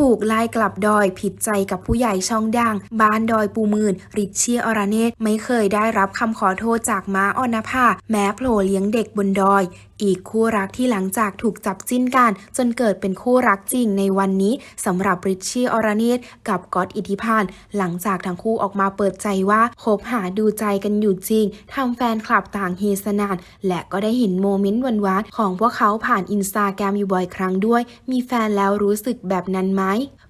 ถูกไล่กลับดอยผิดใจกับผู้ใหญ่ช่องดังบ้านดอยปูมืนริชเชียอรเนตไม่เคยได้รับคำขอโทษจากม้าออนภาแม้โผล่เลี้ยงเด็กบนดอย อีกคู่รักที่หลังจากถูกจับจิ้นกัน จนเกิดเป็นคู่รักจริงในวันนี้สำหรับริชเชียอรเนตกับก๊อตอิทธิพันธ์หลังจากทั้งคู่ออกมาเปิดใจว่าคบหาดูใจกันอยู่จริงทำแฟนคลับต่างเฮสนานและก็ได้เห็นโมเมนต์หวานๆของพวกเขาผ่านอินสตาแกรมอยู่บ่อยครั้งด้วย มีแฟนแล้วรู้สึกแบบนั้นไหม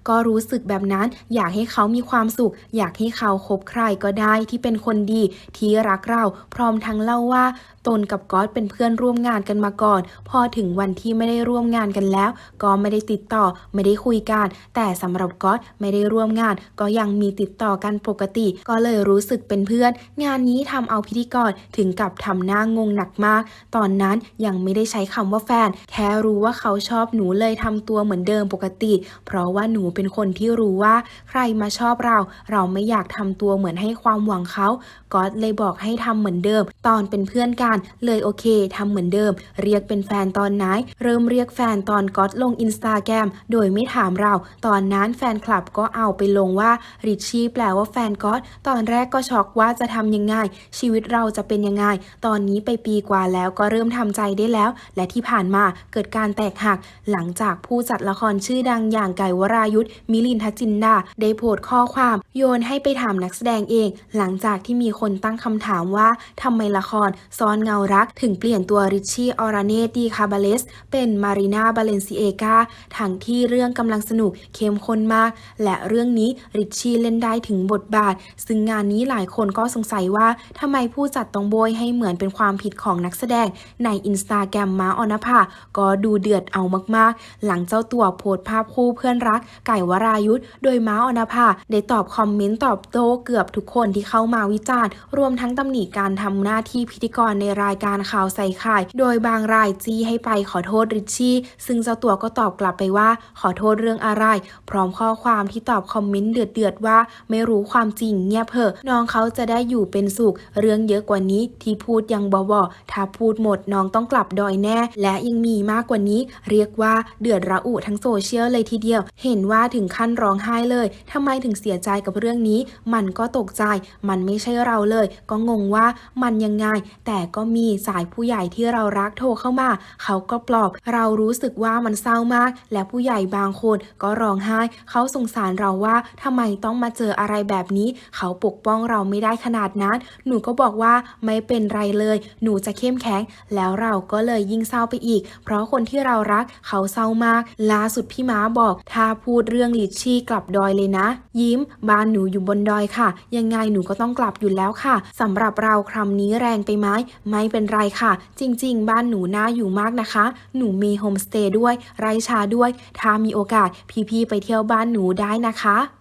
ก็รู้สึกแบบนั้นอยากให้เขามีความสุข อยากให้เขาคบใครก็ได้ที่เป็นคนดีที่รักเราพร้อมทั้งเล่าว่า ตนกับก๊อตเป็นเพื่อนร่วมงานกันมาก่อน พอถึงวันที่ไม่ได้ร่วมงานกันแล้ว ก็ไม่ได้ติดต่อไม่ได้คุยกัน แต่สำหรับก๊อตไม่ได้ร่วมงาน ก็ยังมีติดต่อกันปกติ ก็เลยรู้สึกเป็นเพื่อน งานนี้ทำเอาพิธีกรถึงกับทำหน้างงหนักมาก ตอนนั้นยังไม่ได้ใช้คำว่าแฟน แค่รู้ว่าเขาชอบหนูเลยทำตัวเหมือนเดิมปกติ เพราะว่าหนูเป็นคนที่รู้ว่าใครมาชอบเรา เราไม่อยากทำตัวเหมือนให้ความหวังเขาก๊อตเลยบอกให้ทำเหมือนเดิม ตอนเป็นเพื่อนกัน เลยโอเคทำเหมือนเดิม เรียกเป็นแฟนตอนไหน เริ่มเรียกแฟนตอนก๊อตลงอินสตาแกรมโดยไม่ถามเรา ตอนนั้นแฟนคลับก็เอาไปลงว่าริชชี่แปลว่าแฟนก๊อตตอนแรกก็ช็อกว่าจะทำยังไง ชีวิตเราจะเป็นยังไง ตอนนี้ไปปีกว่าแล้วก็เริ่มทำใจได้แล้ว และที่ผ่านมาเกิดการแตกหัก หลังจากผู้จัดละครชื่อดังอย่างไก่วรายุทธมิลินทจินดาได้โพสต์ข้อความโยนให้ไปถามนักแสดงเอง หลังจากที่มีคนตั้งคำถามว่าทำไมละครซ้อนเงารักถึงเปลี่ยนตัวริชชี่ออราเนตีคาบาเลส เป็นมารีนาบาเลนซิเอกาทั้งที่เรื่องกำลังสนุกเข้มข้นมาก และเรื่องนี้ริชชี่เล่นได้ถึงบทบาท ซึ่งงานนี้หลายคนก็สงสัยว่าทำไมผู้จัดต้องโบยให้เหมือนเป็นความผิดของนักแสดง ในอินสตาแกรมม้าออนภาก็ดูเดือดเอามากๆ หลังเจ้าตัวโพสต์ภาพคู่เพื่อนรัก ไก่วรายุทธโดยม้าออนภาได้ตอบคอมเมนต์ตอบโต้เกือบทุกคนที่เข้ามาวิจารณ์ รวมทั้งตำหนิการทำหน้าที่พิธีกรในรายการข่าวใส่ไข่โดยบางรายจี้ให้ไปขอโทษริชชี่ ซึ่งเจ้าตัวก็ตอบกลับไปว่าขอโทษเรื่องอะไร พร้อมข้อความที่ตอบคอมเมนต์เดือดๆว่า ไม่รู้ความจริงเงียบเถอะน้องเขาจะได้อยู่เป็นสุข เรื่องเยอะกว่านี้ที่พูดยังบอบถ้าพูดหมดน้องต้องกลับดอยแน่ และยังมีมากกว่านี้ เรียกว่าเดือดระอุทั้งโซเชียลเลยทีเดียวเห็นว่าถึงขั้นร้องไห้เลยทำไมถึงเสียใจกับเรื่องนี้ มันก็ตกใจ มันไม่ใช่เราเลย ก็งงว่ามันยังไง แต่ก็มีสายผู้ใหญ่ที่เรารักโทรเข้ามา เขาก็ปลอบ เรารู้สึกว่ามันเศร้ามาก และผู้ใหญ่บางคนก็ร้องไห้ เขาสงสารเราว่าทำไมต้องมาเจออะไรแบบนี้ เขาปกป้องเราไม่ได้ขนาดนั้น หนูก็บอกว่าไม่เป็นไรเลย หนูจะเข้มแข็ง แล้วเราก็เลยยิ่งเศร้าไปอีก เพราะคนที่เรารักเขาเศร้ามาก ล่าสุดพี่ม้าบอกถ้าพูดเรื่องลิชชี่กลับดอยเลยนะ ยิ้ม บ้านหนูอยู่บนดอยค่ะ ยังไงหนูก็ต้องกลับอยู่แล้วค่ะสำหรับเราคำนี้แรงไปไหมไม่เป็นไรค่ะ จริง ๆ บ้านหนูน่าอยู่มากนะคะ หนูมีโฮมสเตย์ด้วย ไร่ชาด้วย ถ้ามีโอกาสพี่ๆไปเที่ยวบ้านหนูได้นะคะ